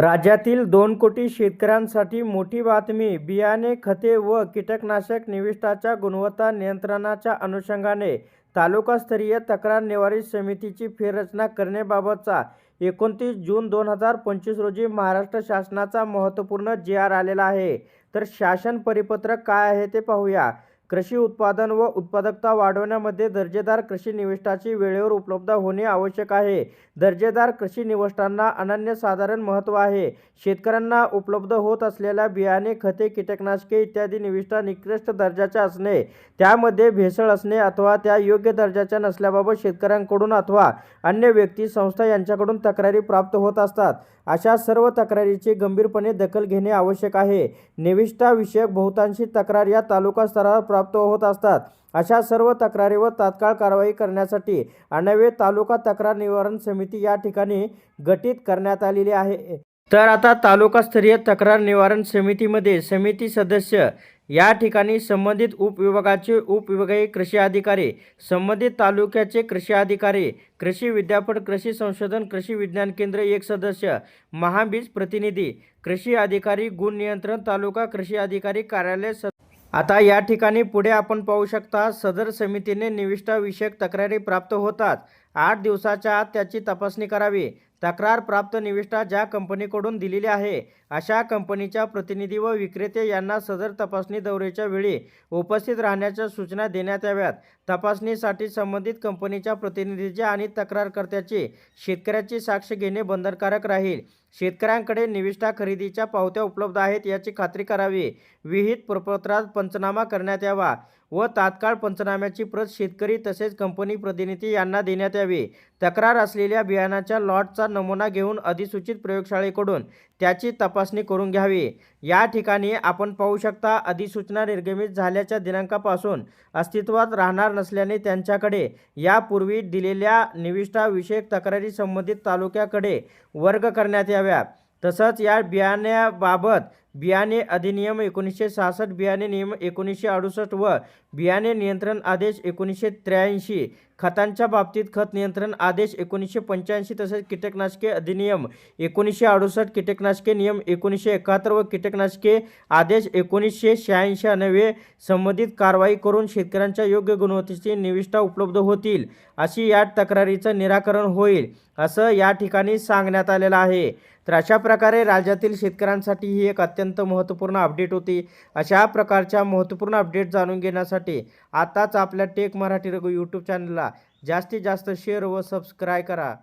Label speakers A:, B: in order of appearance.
A: राज्यातील दोन कोटी शेतकऱ्यांसाठी मोठी बातमी बियाणे खते व कीटकनाशक निविष्ठाच्या गुणवत्ता नियंत्रणाच्या अनुषंगाने तालुकास्तरीय तक्रार निवारी समितीची फेररचना करण्याबाबतचा एकोणतीस जून दोन हजार पंचवीस रोजी महाराष्ट्र शासनाचा महत्त्वपूर्ण जी आर आलेला आहे. तर शासन परिपत्रक काय आहे ते पाहूया. कृषी उत्पादन व उत्पादकता वाढवण्यामध्ये दर्जेदार कृषी निविष्ठाची वेळेवर उपलब्ध होणे आवश्यक आहे. दर्जेदार कृषी निविष्ठांना अनन्यसाधारण महत्त्व आहे. शेतकऱ्यांना उपलब्ध होत असलेल्या बियाणे खते कीटकनाशके इत्यादी निविष्ठा निकृष्ट दर्जाच्या असणे त्यामध्ये भेसळ असणे अथवा त्या योग्य दर्जाच्या नसल्याबाबत शेतकऱ्यांकडून अथवा अन्य व्यक्ती संस्था यांच्याकडून तक्रारी प्राप्त होत असतात. अशा सर्व तक्रारीची गंभीरपणे दखल घेणे आवश्यक आहे. निविष्ठाविषयक बहुतांशी तक्रार या तालुका स्तरावर प्राप्त होत असतात. अशा सर्व तक्रारीवर तात्काळ कारवाई करण्यासाठी अण्णावे तालुका तक्रार निवारण समिती या ठिकाणी गठीत करण्यात आलेली आहे. तर आता तालुकास्तरीय तक्रार निवारण समितीमध्ये समिती सदस्य या ठिकाणी संबंधित उपविभागाचे उपविभागीय कृषी अधिकारी संबंधित तालुक्याचे कृषी अधिकारी कृषी विद्यापीठ कृषी संशोधन कृषी विज्ञान केंद्र एक सदस्य महाबीज प्रतिनिधी कृषी अधिकारी गुण नियंत्रण तालुका कृषी अधिकारी कार्यालय आता या ठिकाणी पुढे आपण पाहू शकता सदर समितीने निविष्ठाविषयक तक्रारी प्राप्त होतात आठ दिवसाच्या आत त्याची तपासणी करावी. तक्रार प्राप्त निविष्ठा ज्या कंपनीकडून दिलेली आहे अशा कंपनीच्या प्रतिनिधी व विक्रेते यांना सदर तपासणी दौऱ्याच्या वेळी उपस्थित राहण्याच्या सूचना देण्यात याव्यात. तपासणीसाठी संबंधित कंपनीच्या प्रतिनिधीचे आणि तक्रारकर्त्याची शेतकऱ्याची साक्ष घेणे बंधनकारक राहील. शेतकऱ्यांकडे निविष्ठा खरेदीच्या पावत्या उपलब्ध आहेत याची खात्री करावी. विहित प्रपत्रात पंचनामा करण्यात यावा व तात्काळ पंचनाम्याची प्रत शेतकरी तसेच कंपनी प्रतिनिधी यांना देण्यात यावी. तक्रार असलेल्या बियाणाच्या लॉटचा नमुना घेऊन अधिसूचित प्रयोगशाळेकडून त्याची तपासणी करून घ्यावी. या ठिकाणी आपण पाहू शकता अधिसूचना निर्गमित झाल्याच्या दिनांकापासून अस्तित्वात राहणार नसल्याने त्यांच्याकडे यापूर्वी दिलेल्या निविष्ठाविषयक तक्रारी संबंधित तालुक्याकडे वर्ग करण्यात याव्या. तसंच या बियाण्याबाबत बियाणे अधिनियम एकोणीसशे सहासष्ट बियाणे नियम एकोणीसशे अडुसष्ट व बियाणे नियंत्रण आदेश एकोणीसशे त्र्याऐंशी. खतांच्या बाबतीत खत नियंत्रण आदेश एकोणीसशे पंच्याऐंशी तसेच कीटकनाशके अधिनियम एकोणीसशे अडुसष्ट कीटकनाशके नियम एकोणीसशे एकाहत्तर व कीटकनाशके आदेश एकोणीसशे शहाऐंशी अन्वये संबंधित कारवाई करून शेतकऱ्यांच्या योग्य गुणवत्तेची निविष्ठा उपलब्ध होतील अशी या तक्रारीचं निराकरण होईल असं या ठिकाणी सांगण्यात आलेलं आहे. तर अशा प्रकारे राज्यातील शेतकऱ्यांसाठी ही एक अत्यंत महत्त्वपूर्ण अपडेट होती. अशा प्रकारच्या महत्त्वपूर्ण अपडेट जाणून घेण्यासाठी आताच आपल्या टेक मराठी रघु यूट्यूब चॅनलला जास्तीत जास्त शेअर व सबस्क्राईब करा.